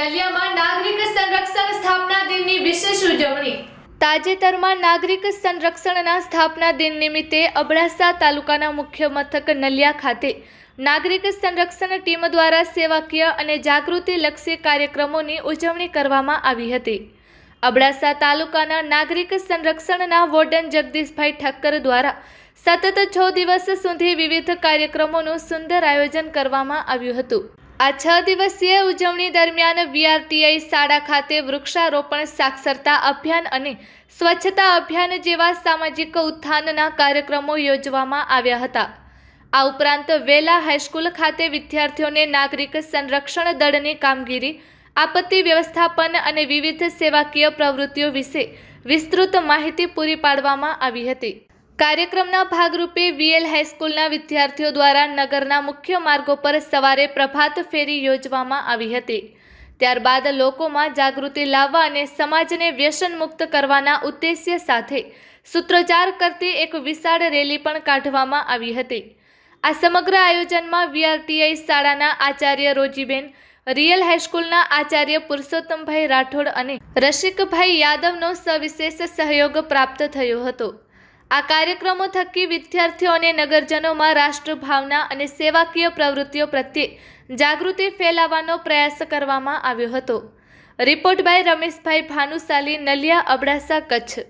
નલિયામાં નાગરિક સંરક્ષણ સ્થાપના દિનની વિશેષ ઉજવણી. તાજેતરમાં નાગરિક સંરક્ષણના સ્થાપના દિન નિમિત્તે અબડાસા તાલુકાના મુખ્ય મથક નલિયા ખાતે નાગરિક સંરક્ષણ ટીમ દ્વારા સેવાકીય અને જાગૃતિલક્ષી કાર્યક્રમોની ઉજવણી કરવામાં આવી હતી. અબડાસા તાલુકાના નાગરિક સંરક્ષણના વોર્ડન જગદીશભાઈ ઠક્કર દ્વારા સતત છ દિવસ સુધી વિવિધ કાર્યક્રમોનું સુંદર આયોજન કરવામાં આવ્યું હતું. આ છ દિવસીય ઉજવણી દરમિયાન વીઆરટીઆઈ શાળા ખાતે વૃક્ષારોપણ, સાક્ષરતા અભિયાન અને સ્વચ્છતા અભિયાન જેવા સામાજિક ઉત્થાનના કાર્યક્રમો યોજવામાં આવ્યા હતા. આ ઉપરાંત વેલા હાઈસ્કૂલ ખાતે વિદ્યાર્થીઓને નાગરિક સંરક્ષણ દળની કામગીરી, આપત્તિ વ્યવસ્થાપન અને વિવિધ સેવાકીય પ્રવૃત્તિઓ વિશે વિસ્તૃત માહિતી પૂરી પાડવામાં આવી હતી. કાર્યક્રમના ભાગરૂપે વીએલ હાઈસ્કૂલના વિદ્યાર્થીઓ દ્વારા નગરના મુખ્ય માર્ગો પર સવારે પ્રભાત ફેરી યોજવામાં આવી હતી. ત્યારબાદ લોકોમાં જાગૃતિ લાવવા અને સમાજને વ્યસન મુક્ત કરવાના ઉદ્દેશ્ય સાથે સૂત્રોચ્ચાર કરતી એક વિશાળ રેલી પણ કાઢવામાં આવી હતી. આ સમગ્ર આયોજનમાં વીઆરટીઆઈ શાળાના આચાર્ય રોજીબેન, રિયલ હાઈસ્કૂલના આચાર્ય પુરુષોત્તમભાઈ રાઠોડ અને રસિકભાઈ યાદવનો સવિશેષ સહયોગ પ્રાપ્ત થયો હતો. આ કાર્યક્રમો થકી વિદ્યાર્થીઓ અને નગરજનોમાં રાષ્ટ્રભાવના અને સેવાકીય પ્રવૃત્તિઓ પ્રત્યે જાગૃતિ ફેલાવવાનો પ્રયાસ કરવામાં આવ્યો હતો. Report by Rameshbhai Bhanushali, Naliya Abdasa, Kutch.